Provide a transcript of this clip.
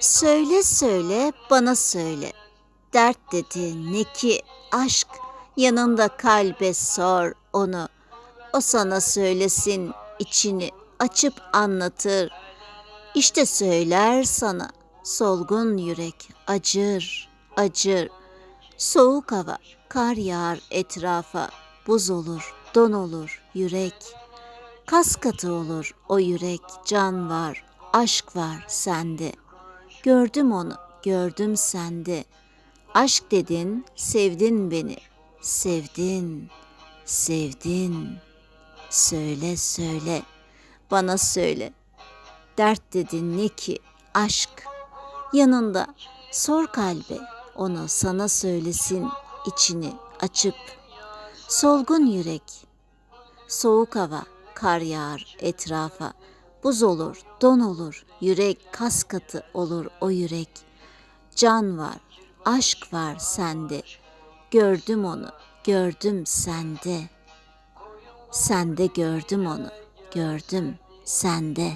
Söyle söyle bana söyle. Dert dedi ne ki aşk yanında kalbe sor onu. O sana söylesin içini açıp anlatır. İşte söyler sana solgun yürek acır acır. Soğuk hava kar yağar etrafa buz olur don olur yürek. Kas katı olur o yürek can var aşk var sende. Gördüm onu gördüm sende. Aşk dedin sevdin beni sevdin sevdin. Söyle söyle bana söyle. Dert dedin ne ki aşk yanında sor kalbe onu sana söylesin içini açıp solgun yürek soğuk hava kar yağar etrafa buz olur don olur yürek kas katı olur o yürek. Can var aşk var sende. Gördüm onu gördüm sende. Sende gördüm onu gördüm sende